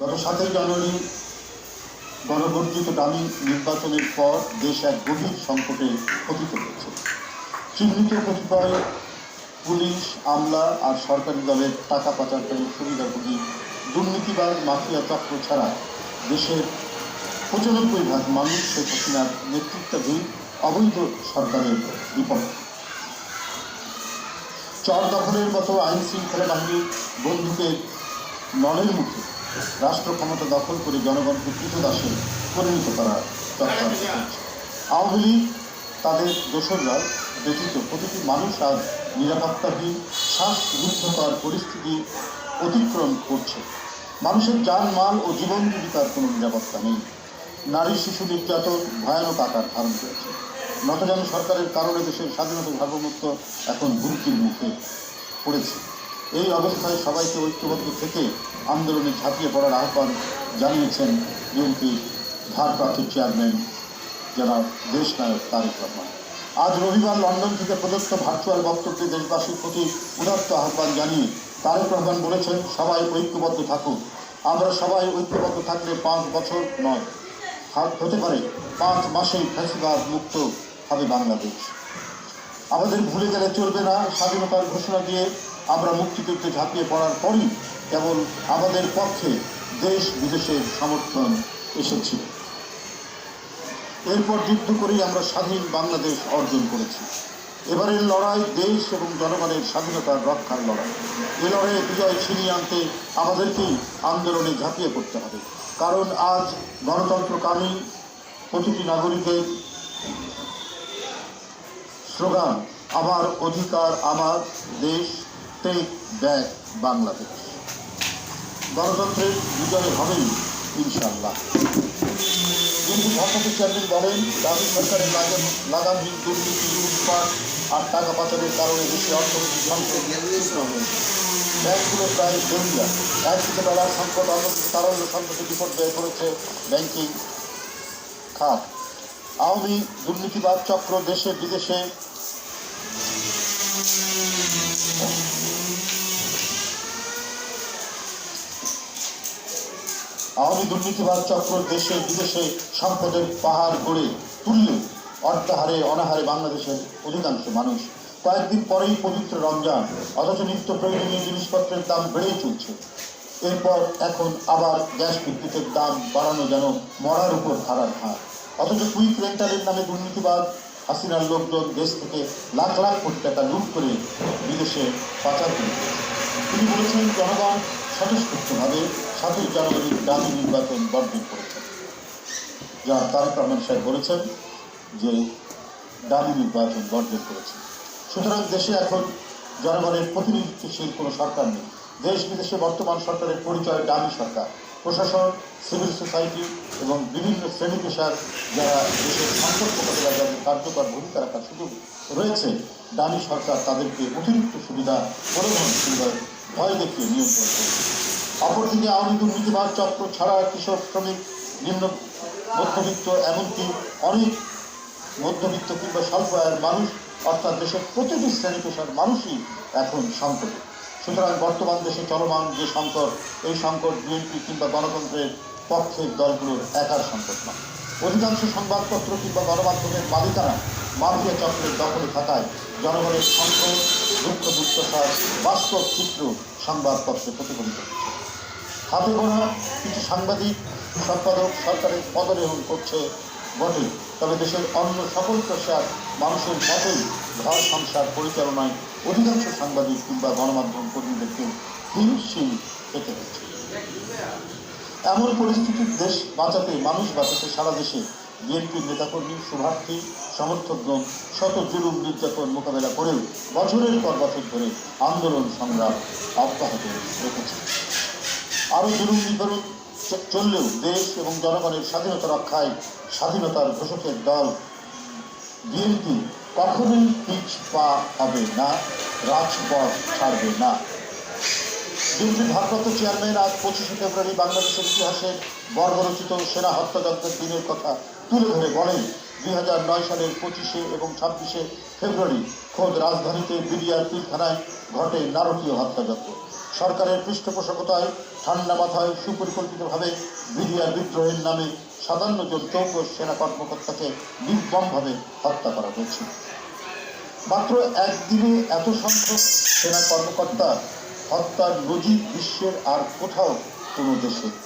গত সাতই জানুয়ারি গণবর্জিত দামি নির্বাচনের পর দেশ এক গভীর সংকটে পতিত হয়েছে। চিহ্নিত কতিপয় পুলিশ, আমলা আর সরকারি দলের টাকা পাচারকারী সুবিধাভোগী দুর্নীতিবাদ মাফিয়া চক্র ছাড়া দেশের পঁচানব্বই ভাগ মানুষ শেখ হাসিনার নেতৃত্বাধীন অবৈধ সরকারের বিপক্ষে। চর দখলের মতো আইন শৃঙ্খলা বাহিনীর বন্দুকের নলের মুখে রাষ্ট্র ক্ষমতা দখল করে জনগণকে কৃতদাসে পরিণত করার চক্রান্ত আওয়ামী লীগ, তাদের দোসররা ব্যতীত প্রতিটি মানুষ আজ নিরাপত্তাহীন, শ্বাসরুদ্ধকর পরিস্থিতি অতিক্রম করছে। মানুষের যান মাল ও জীবন জীবিকার কোনো নিরাপত্তা নেই। নারী শিশু নির্যাতন ভয়ানক আকার ধারণ করেছে। নতজান সরকারের কারণে দেশের স্বাধীনতা সার্বভৌমত্ব এখন হুমকির মুখে পড়েছে। এই অবস্থায় সবাইকে ঐক্যবদ্ধ থেকে আন্দোলনে ঝাঁপিয়ে পড়ার আহ্বান জানিয়েছেন বিএনপি ভারপ্রাপ্ত চেয়ারম্যান যারা জনাব দেশনায়ক তারেক রহমান। আজ রবিবার লন্ডন থেকে প্রদত্ত ভার্চুয়াল বক্তব্যে দেশবাসীর প্রতি উদাত্ত আহ্বান জানিয়ে তারেক রহমান বলেছেন, সবাই ঐক্যবদ্ধ থাকুক। আমরা সবাই ঐক্যবদ্ধ থাকলে পাঁচ বছর নয় হাত- পারে পাঁচ মাসেই ফ্যাসিবাদ মুক্ত হবে বাংলাদেশ। আমাদের ভুলে গেলে চলবে না, স্বাধীনতার ঘোষণা দিয়ে আমরা মুক্তিযুদ্ধে ঝাঁপিয়ে পড়ার পরই কেবল আমাদের পক্ষে দেশ বিদেশের সমর্থন এসেছিল এরপর যুদ্ধ করেই আমরা স্বাধীন বাংলাদেশ অর্জন করেছি। এবারের লড়াই দেশ এবং জনগণের স্বাধীনতার রক্ষার লড়াই। এ লড়াইয়ে বিজয় ছিনিয়ে আনতে আমাদেরকেই আন্দোলনে ঝাঁপিয়ে পড়তে হবে। কারণ আজ গণতন্ত্রকামী প্রতিটি নাগরিকের স্লোগান, আমার অধিকার আমার দেশ টেক ব্যাক বাংলাদেশ। গণতন্ত্রের বিজয় হবেই ইনশাল্লাহ কিন্তু ভারপ্রাপ্ত চেয়ারম্যান বলেন দাবি সরকারের লাগাম লাগামহীন দুর্নীতি, লুটপাট আর টাকা পাচারের কারণে দেশে অর্থনৈতিক তীব্র হয়েছে ব্যাংকগুলো প্রায় দেউলিয়া একদিকে ডলার সংকট তারল্য সংকটে বিপর্যয়ে পড়েছে ব্যাংকিং খাত। আওয়ামী দুর্নীতিবাদ চক্র দেশে বিদেশে আওয়ামী দুর্নীতিবাদ চক্র দেশে বিদেশে সম্পদের পাহাড় গড়ে তুললে অর্থাহারে অনাহারে বাংলাদেশের অধিকাংশ মানুষ। কয়েকদিন পরেই পবিত্র রমজান, অথচ নিত্য প্রয়োজনীয় জিনিসপত্রের দাম বেড়েই চলছে। এরপর এখন আবার গ্যাস বিদ্যুতের দাম বাড়ানো যেন মরার উপর ধারার হার। অথচ কুইক রেন্টালের নামে দুর্নীতিবাদ, হাসিনার লোকজন দেশ থেকে লাখ লাখ কোটি টাকা লুট করে বিদেশে পাচার করে তিনি বলেছেন, জনগণ স্বতঃস্ফূর্তভাবে সাতই জানুয়ারির দাবি নির্বাচন বর্জন করেছেন। যা তারেক রহমান সাহেব বলেছেন যে দাবি নির্বাচন বর্জন করেছে সুতরাং দেশে এখন জনগণের প্রতিনিধিত্বশীল কোনো সরকার নেই। দেশ বিদেশে বর্তমান সরকারের পরিচয় দাবি সরকার। প্রশাসন, সিভিল সোসাইটি এবং বিভিন্ন শ্রেণি পেশার যারা দেশের সংকট মোকাবিলায় যাদের কার্যকর ভূমিকা রাখার সুযোগ রয়েছে দামি সরকার তাদেরকে অতিরিক্ত সুবিধা পরিবহন সুবিধার ভয় দেখিয়ে নিয়ন্ত্রণ করছে অপরদিকে আওয়ামী দুর্নীতিবাদ চক্র ছাড়া কৃষক শ্রমিক, নিম্ন মধ্যবিত্ত এমনকি অনেক মধ্যবিত্ত কিংবা স্বল্প আয়ের মানুষ, অর্থাৎ দেশের প্রতিটি শ্রেণি পেশার মানুষই এখন সংকটে। সুতরাং বর্তমান দেশে চলমান যে সংকট, এই সংকট বিএনপি কিংবা গণতন্ত্রের পক্ষের দলগুলোর একার সংকট নয়। অধিকাংশ সংবাদপত্র কিংবা গণমাধ্যমের মালিকানা মাফিয়া চক্রের দখলে থাকায় জনগণের সংকট দুঃখ দুর্দশার বাস্তব চিত্র সংবাদপত্রে প্রতিফলিত। হাতে গোনা কিছু সাংবাদিক, সম্পাদক সরকারের পদরেহন করছে বটে, তবে দেশের অন্য সকল পেশার মানুষের মতোই ঘর সংসার পরিচালনায় অধিকাংশ সাংবাদিক কিংবা গণমাধ্যম কর্মীদেরকে হিমশিম খেতে হচ্ছে। এমন পরিস্থিতির দেশ বাঁচাতে, মানুষ বাঁচাতে সারা দেশে বিএনপির নেতাকর্মী, শুভার্থী সমর্থকগণ শত জুলুম নির্যাতন মোকাবেলা করেও বছরের পর বছর ধরে আন্দোলন, সংগ্রাম অব্যাহত রেখেছে। আরও জুলুম চ- চললেও দেশ এবং জনগণের স্বাধীনতা রক্ষায় স্বাধীনতার ঘোষকের দল বিএনপি কখনোই পিছ পা হবে না, রাজপথ ছাড়বে না। বিএনপির ভারপ্রাপ্ত চেয়ারম্যান আজ পঁচিশে ফেব্রুয়ারি বাংলাদেশের ইতিহাসে বর্বরচিত সেনা হত্যাযজ্ঞের দিনের কথা তুলে ধরে বলেন, দুই হাজার নয় সালের পঁচিশে এবং ছাব্বিশে ফেব্রুয়ারি খোদ রাজধানীতে বিডিআর পিলখানায় ঘটে নারকীয় হত্যাযজ্ঞ। সরকারের পৃষ্ঠপোষকতায়, ঠান্ডা মাথায় সুপরিকল্পিতভাবে বিডিআর বিদ্রোহের নামে সাতান্ন জন চৌক সেনা কর্মকর্তাকে নির্মমভাবে হত্যা করা হয়েছে। মাত্র একদিনে এত সংখ্যক সেনা কর্মকর্তা হত্যার নজির বিশ্বের আর কোথাও কোনো দেশে